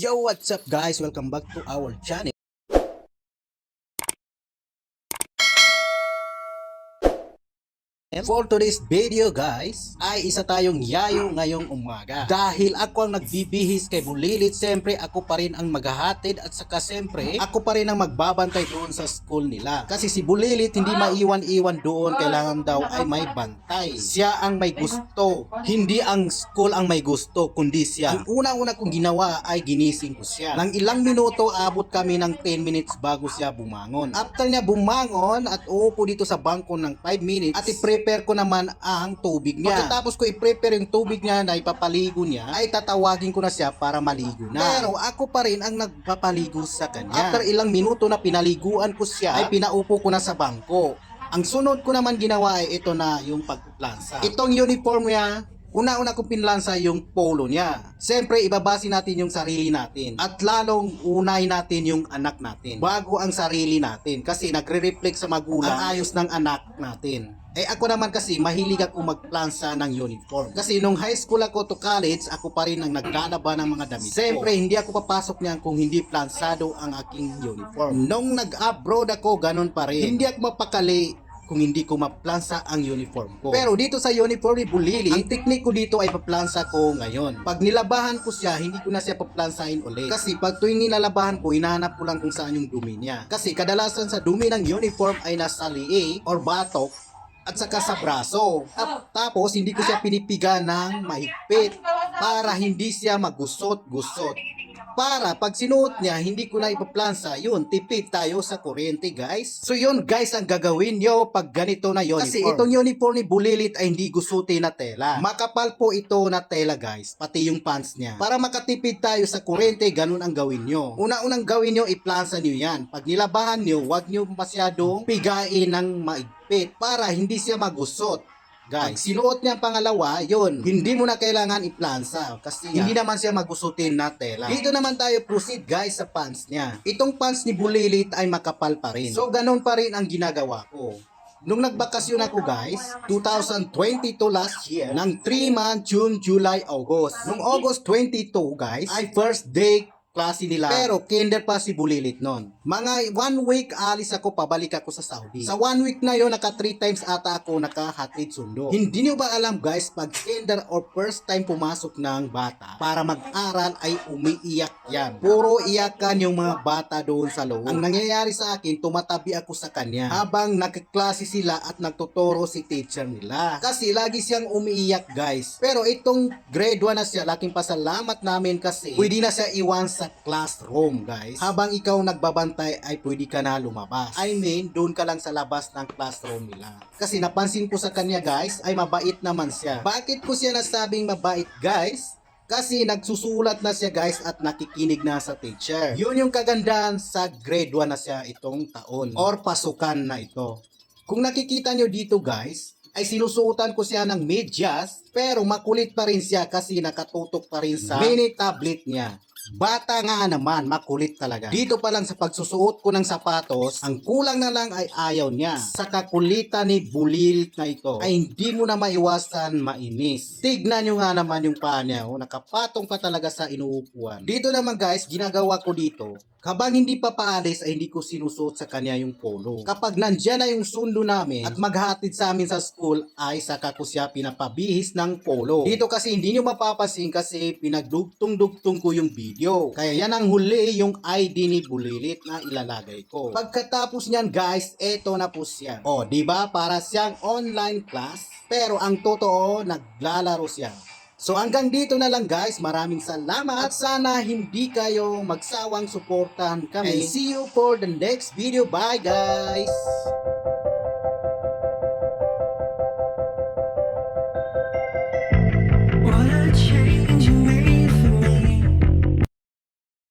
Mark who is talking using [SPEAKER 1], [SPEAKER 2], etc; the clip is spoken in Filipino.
[SPEAKER 1] Yo, what's up guys? Welcome back to our channel. And for today's video guys, ay isa tayong yayo ngayong umaga. Dahil ako ang nagbibihis kay Bulilit, siyempre ako pa rin ang maghahatid at saka siyempre ako pa rin ang magbabantay doon sa school nila. Kasi si Bulilit hindi maiwan-iwan doon, kailangan daw ay may bantay. Siya ang may gusto, hindi ang school ang may gusto, kundi siya. Ang unang-una kong ginawa ay ginising ko siya. Nang ilang minuto, abot kami ng 10 minutes bago siya bumangon. After niya bumangon at uupo dito sa bangko ng 5 minutes at i-prepare ko naman ang tubig niya. Pagkatapos ko i-prepare yung tubig niya na ipapaligo niya, ay tatawagin ko na siya para maligo na. Pero ako pa rin ang nagpapaligo sa kanya. After ilang minuto na pinaliguan ko siya, ay pinaupo ko na sa bangko. Ang sunod ko naman ginawa ay ito na yung pagplansa. Itong uniform niya, Una-una kong pinlansa yung polo niya. Siyempre, ibabase natin yung sarili natin. At lalong unay natin yung anak natin. Bago ang sarili natin. Kasi nagre-reflect sa magulang ang ayos ng anak natin. Eh ako naman kasi mahilig ako magplansa ng uniform. Kasi nung high school ako to college, ako pa rin ang naglalaba ng mga damit. Siyempre, hindi ako papasok niyan kung hindi plansado ang aking uniform. Nung nag-abroad ako, ganun pa rin. Hindi ako mapakali kung hindi ko maplansa ang uniform ko. Pero dito sa uniform ni Bulili, ang teknik ko dito ay paplansa ko ngayon. Pag nilabahan ko siya, hindi ko na siya paplansahin ulit. Kasi pag tuwing nilalabahan ko, hinahanap ko lang kung saan yung dumi niya. Kasi kadalasan sa dumi ng uniform ay nasa liig or batok at saka sa braso. At tapos hindi ko siya pinipiga ng mahigpit para hindi siya magusot-gusot. Para pag sinuot niya, hindi ko na ipaplansa, yun, tipid tayo sa kuryente guys. So yun guys, ang gagawin nyo pag ganito na uniform. Kasi itong uniform ni Bulilit ay hindi gusuti na tela. Makapal po ito na tela guys, pati yung pants niya. Para makatipid tayo sa kuryente, ganun ang gawin nyo. Una-unang gawin nyo, iplansa nyo yan. Pag nilabahan nyo, wag nyo masyadong pigain ng maigpit para hindi siya magusot. Guys, sinuot niya ang pangalawa, yun, hindi mo na kailangan iplansa kasi hindi naman siya magusutin na tela. Dito naman tayo proceed guys sa pants niya. Itong pants ni Bulilit ay makapal pa rin. So ganun pa rin ang ginagawa ko. Nung nagbakasyon ako guys, 2022 last year, ng 3 month, June, July, August. Nung August 22 guys, ay first day klase nila. Pero kinder pa si Bulilit nun. Mga one week alis ako, pabalik ako sa Saudi. Sa one week na yon naka three times ata ako nakahatid sundo. Hindi niyo ba alam guys, pag kinder or first time pumasok ng bata, para mag-aral ay umiiyak yan. Puro iyakan yung mga bata doon sa loob. Ang nangyayari sa akin, tumatabi ako sa kanya habang nagkaklase sila at nagtuturo si teacher nila. Kasi lagi siyang umiiyak guys. Pero itong grade 1 na siya, laking pasalamat namin kasi pwede na siya iwan classroom guys. Habang ikaw nagbabantay ay pwede ka na lumabas. I mean, doon ka lang sa labas ng classroom nila. Kasi napansin ko sa kanya guys, ay mabait naman siya. Bakit ko siya nasabing mabait guys? Kasi nagsusulat na siya guys at nakikinig na sa teacher. Yun yung kagandahan sa grade 1 na siya itong taon or pasukan na ito. Kung nakikita nyo dito guys, ay sinusuotan ko siya ng medyas pero makulit pa rin siya kasi nakatutok pa rin sa mini tablet niya. Bata nga naman, makulit talaga. Dito pa lang sa pagsusuot ko ng sapatos, ang kulang na lang ay ayaw niya. Sa kakulitan ni Bulilit na ito, ay hindi mo na maiwasan mainis. Tignan nyo nga naman yung paa niya, oh, nakapatong pa talaga sa inuupuan. Dito naman guys, ginagawa ko dito, Kabang hindi pa paalis ay hindi ko sinusuot sa kanya yung polo. Kapag nandyan na yung sundo namin at maghatid sa amin sa school ay saka ko siya pinapabihis ng polo. Dito kasi hindi nyo mapapasin kasi pinagdugtong-dugtong ko yung video. Kaya yan ang huli yung ID ni Bulilit na ilalagay ko. Pagkatapos niyan guys, eto na po siya. O, di ba Para siyang online class. Pero ang totoo, naglalaro siya. So hanggang dito na lang guys, maraming salamat at sana hindi kayo magsawang suportahan kami. And see you for the next video. Bye guys!